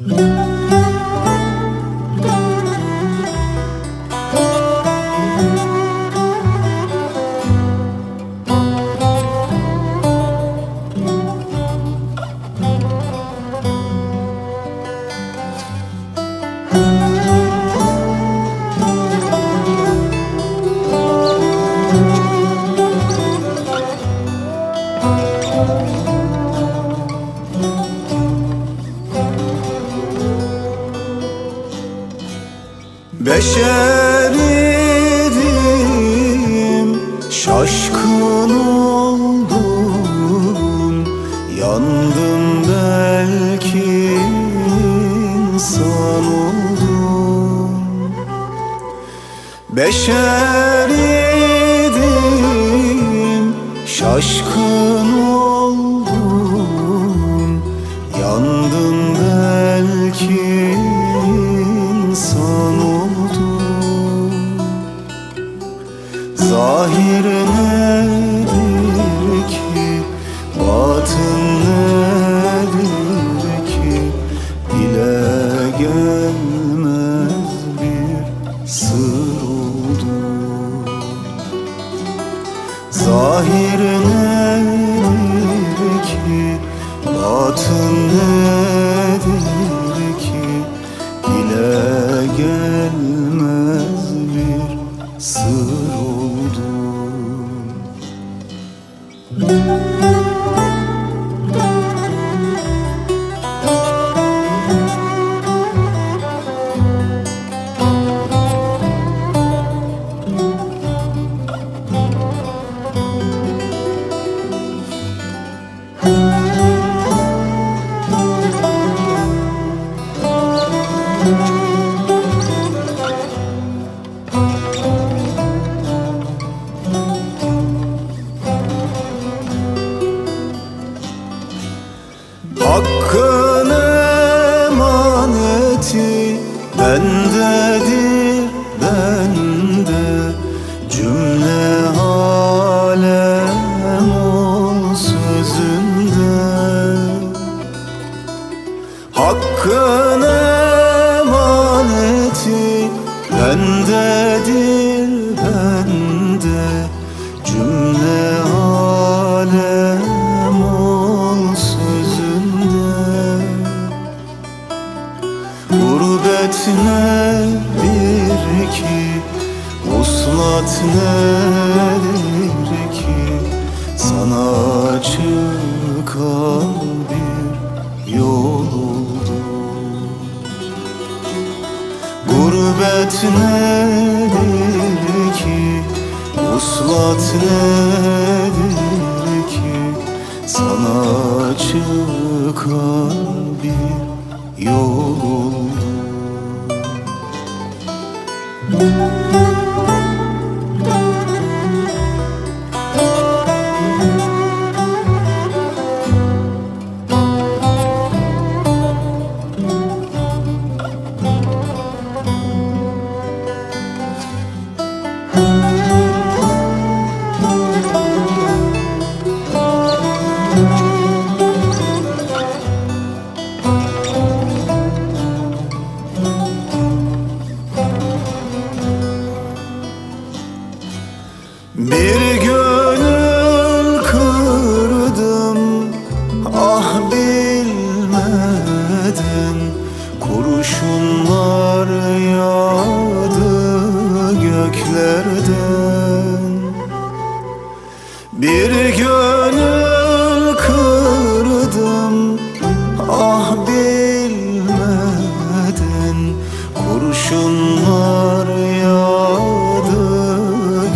Yeah. Beşer idim, şaşkın oldum Yandım belki insan oldum. Beşer idim, şaşkın oldum Zahir nedir ki, batın nedir ki Dile gelmez bir sır oldu. Zahir nedir bendedir bende Cümle alem ol sözünde. Hakkın emaneti bendedir Uslat nedir ki Sana çıkan bir yol oldu Gurbet nedir ki? Uslat nedir ki? Sana çıkan bir yol oldu bilmeden Kurşunlar yağdı göklerden. Bir gönül kırdım ah bilmeden. Kurşunlar yağdı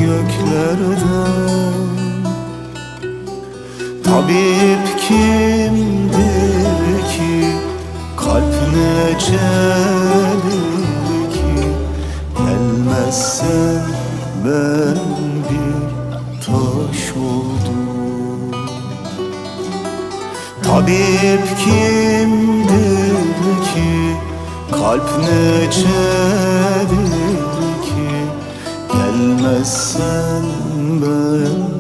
göklerden. Tabip necedir ki Gelmezsen ben bir taş oldum. Tabip kimdir ki kalp necedir ki? Gelmezsen ben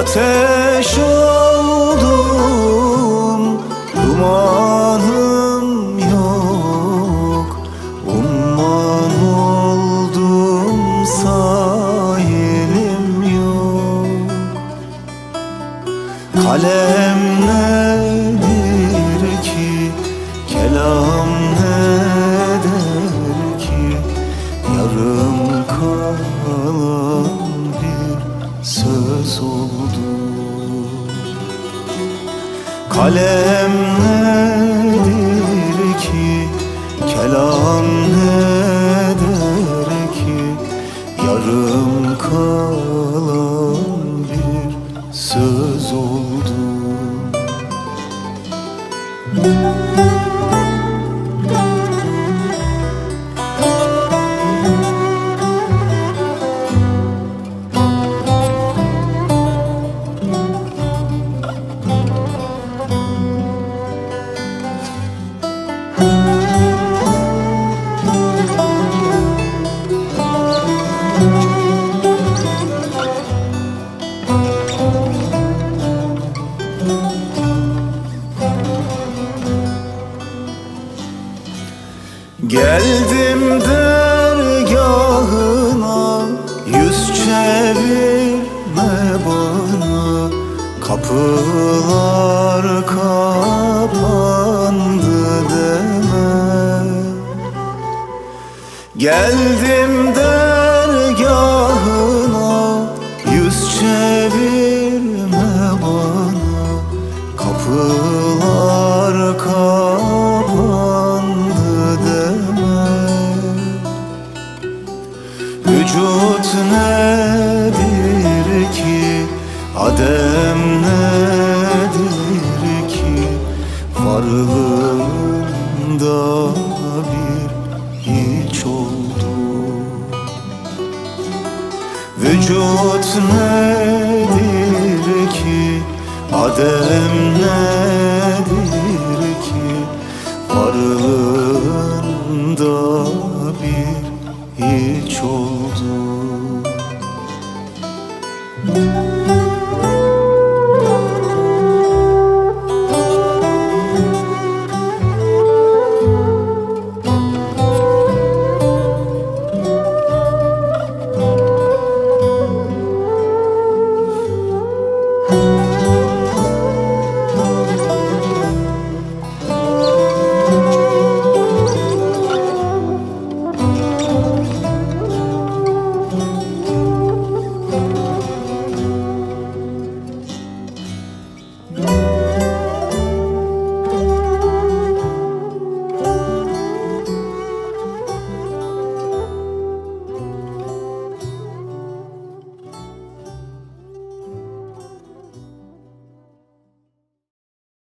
Ateş oldum Dumanım yok. Umman oldum Sahilim yok. Kalem nedir ki Kelam ne der ki? Yarım kalan bir söz oldu Kalem nedir ki Kelam ne der ki? Yarım kalan bir söz oldu Geldim dergahına Yüz çevirme bana. Kapılar kapandı deme. Geldim dergahına Vücut nedir ki? Adem nedir ki? Varlığında bir hiç oldu. Vücut nedir ki? Adem nedir ki? Varlığında